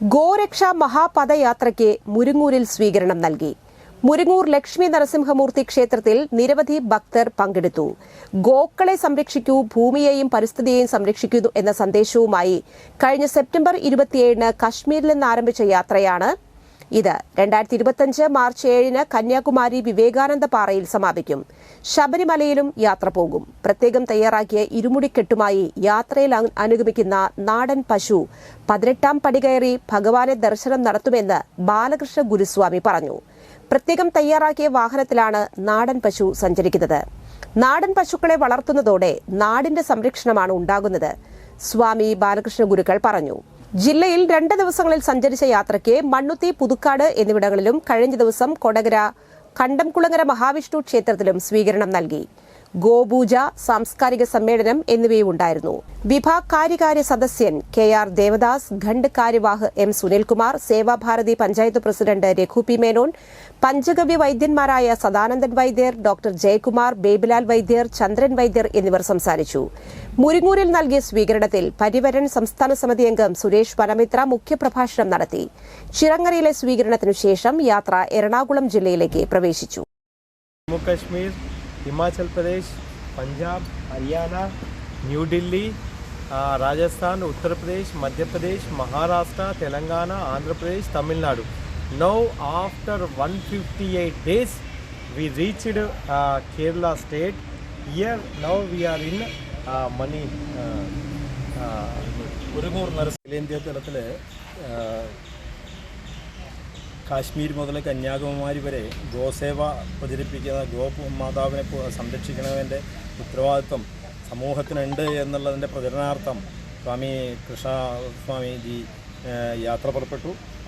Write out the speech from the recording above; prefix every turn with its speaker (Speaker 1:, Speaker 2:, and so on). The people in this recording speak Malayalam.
Speaker 1: ഗോരക്ഷ മഹാപദയാത്രയ്ക്ക് മുരുങ്ങൂരിൽ സ്വീകരണം നൽകി. മുരുങ്ങൂർ ലക്ഷ്മി നരസിംഹമൂർത്തി ക്ഷേത്രത്തിൽ നിരവധി ഭക്തർ പങ്കെടുത്തു. ഗോക്കളെ സംരക്ഷിക്കൂ ഭൂമിയെയും പരിസ്ഥിതിയെയും സംരക്ഷിക്കുന്നു എന്ന സന്ദേശവുമായി കഴിഞ്ഞ സെപ്റ്റംബർ ഇരുപത്തിയേഴിന് കശ്മീരിൽ നിന്ന് ആരംഭിച്ച യാത്രയാണ് ഇത് രണ്ടായിരത്തി ഇരുപത്തിയഞ്ച് മാർച്ച് ഏഴിന് കന്യാകുമാരി വിവേകാനന്ദ പാറയിൽ സമാപിക്കും. ശബരിമലയിലും യാത്ര പോകും. പ്രത്യേകം തയ്യാറാക്കിയ ഇരുമുടിക്കെട്ടുമായി യാത്രയിൽ അനുഗമിക്കുന്ന നാടൻ പശു പതിനെട്ടാം പടി കയറി ഭഗവാനെ ദർശനം നടത്തുമെന്ന് ബാലകൃഷ്ണ ഗുരുസ്വാമി പറഞ്ഞു. പ്രത്യേകം തയ്യാറാക്കിയ വാഹനത്തിലാണ് നാടൻ പശു സഞ്ചരിക്കുന്നത്. നാടൻ പശുക്കളെ വളർത്തുന്നതോടെ നാടിന്റെ സംരക്ഷണമാണ് ഉണ്ടാകുന്നത്. സ്വാമി ബാലകൃഷ്ണ ഗുരുക്കൾ പറഞ്ഞു. ജില്ലയിൽ രണ്ട് ദിവസങ്ങളിൽ സഞ്ചരിച്ച യാത്രയ്ക്ക് മണ്ണുത്തി പുതുക്കാട് എന്നിവിടങ്ങളിലും കഴിഞ്ഞ ദിവസം കൊടകര കണ്ടംകുളങ്ങര മഹാവിഷ്ണു ക്ഷേത്രത്തിലും സ്വീകരണം നൽകി. ഗോപൂജ സാംസ്കാരിക സമ്മേളനം എന്നിവയുമുണ്ടായിരുന്നു. വിഭാഗ് കാര്യകാര്യ സദസ്യൻ കെ ആർ ദേവദാസ് ഖണ്ഡ് കാര്യവാഹ് M Sunilkumar Sevabharathi panchayat president Raghu P Menon panchagavya വൈദ്യന്മാരായ സദാനന്ദൻ വൈദ്യർ ഡോക്ടർ ജയകുമാർ ബേബിലാൽ വൈദ്യർ ചന്ദ്രൻ വൈദ്യർ എന്നിവർ സംസാരിച്ചു. മുരിങ്ങൂരിൽ നൽകിയ സ്വീകരണത്തിൽ പരിവരൻ സംസ്ഥാന സമിതി അംഗം സുരേഷ് പനമിത്ര മുഖ്യപ്രഭാഷണം നടത്തി. ചിറങ്ങരയിലെ സ്വീകരണത്തിനു ശേഷം യാത്ര എറണാകുളം ജില്ലയിലേക്ക് പ്രവേശിച്ചു.
Speaker 2: Jammu Himachal Pradesh Punjab Haryana New Delhi Rajasthan Uttar Pradesh Madhya Pradesh Maharashtra Telangana Andhra Pradesh Tamil Nadu. Now after one fifty eight days we reached Kerala state year now we are in money
Speaker 3: உருகூர் நரசு இளைந்திய കാശ്മീർ മുതൽ കന്യാകുമാരി വരെ ഗോസേവ പ്രചരിപ്പിക്കുന്ന ഗോ മാതാവിനെ സംരക്ഷിക്കുന്നതിന്റെ ഉത്തരവാദിത്വം സമൂഹത്തിനുണ്ട് എന്നുള്ളതിന്റെ പ്രചരണാർത്ഥം സ്വാമി കൃഷ്ണ സ്വാമിജി യാത്ര പുറപ്പെട്ടു.